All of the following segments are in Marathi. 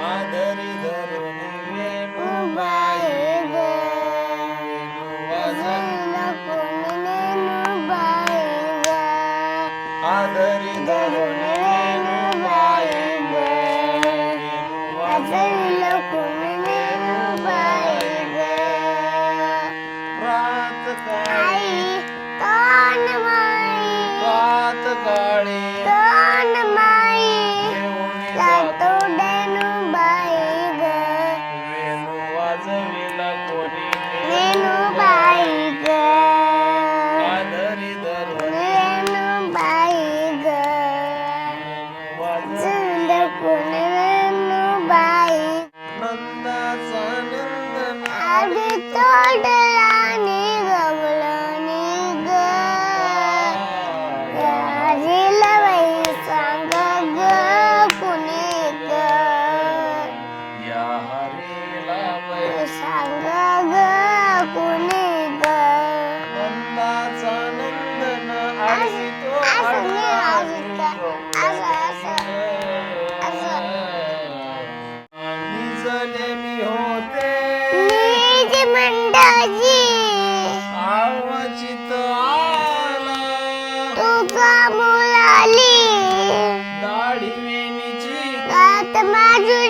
माधरी धरून वेणुबाई वजन. आदरी धरून वेणुबाई वजन. खंडजी आवचित आला. तुका मुलाली. दाढी वेणीची. आत्मा जुळली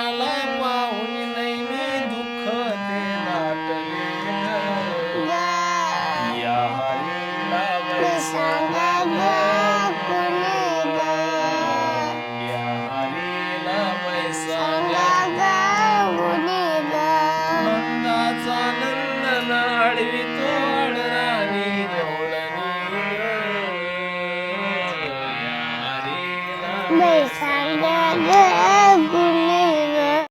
悲伤的歌曲